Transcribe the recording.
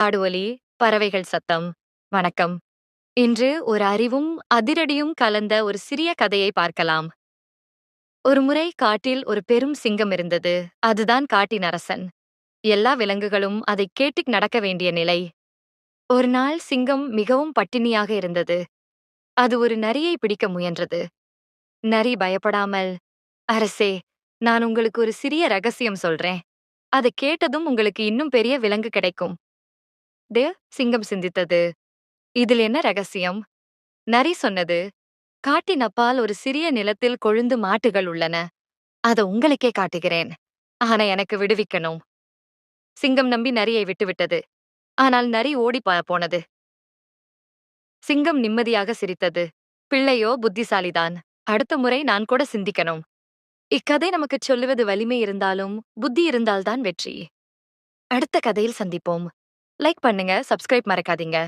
காடுவலி பறவைகள் சத்தம் வணக்கம். இன்று ஒரு அறிவும் அதிரடியும் கலந்த ஒரு சிறிய கதையை பார்க்கலாம். ஒரு முறை காட்டில் ஒரு பெரும் சிங்கம் இருந்தது. அதுதான் காட்டின் அரசன். எல்லா விலங்குகளும் அதை கேட்டு நடக்க வேண்டிய நிலை. ஒரு நாள் சிங்கம் மிகவும் பட்டினியாக இருந்தது. அது ஒரு நரியை பிடிக்க முயன்றது. நரி பயப்படாமல் அரசே நான் உங்களுக்கு ஒரு சிறிய ரகசியம் சொல்றேன். அதை கேட்டதும் உங்களுக்கு இன்னும் பெரிய விலங்கு கிடைக்கும். டே சிங்கம் சிந்தித்தது. இதில் என்ன ரகசியம்? நரி சொன்னது. காட்டின் அப்பால் ஒரு சிறிய நிலத்தில் கொழுந்து மாட்டுகள் உள்ளன. அதை உங்களுக்கே காட்டுகிறேன். ஆனா எனக்கு விடுவிக்கணும். சிங்கம் நம்பி நரியை விட்டுவிட்டது. ஆனால் நரி ஓடி போனது. சிங்கம் நிம்மதியாக சிரித்தது. பிள்ளையோ புத்திசாலிதான். அடுத்த முறை நான் கூட சிந்திக்கணும். இக்கதை நமக்கு சொல்லுவது வலிமை இருந்தாலும் புத்தி இருந்தால்தான் வெற்றி. அடுத்த கதையில் சந்திப்போம். லைக் பண்ணுங்க சப்ஸ்கிரைப் மறக்காதீங்க.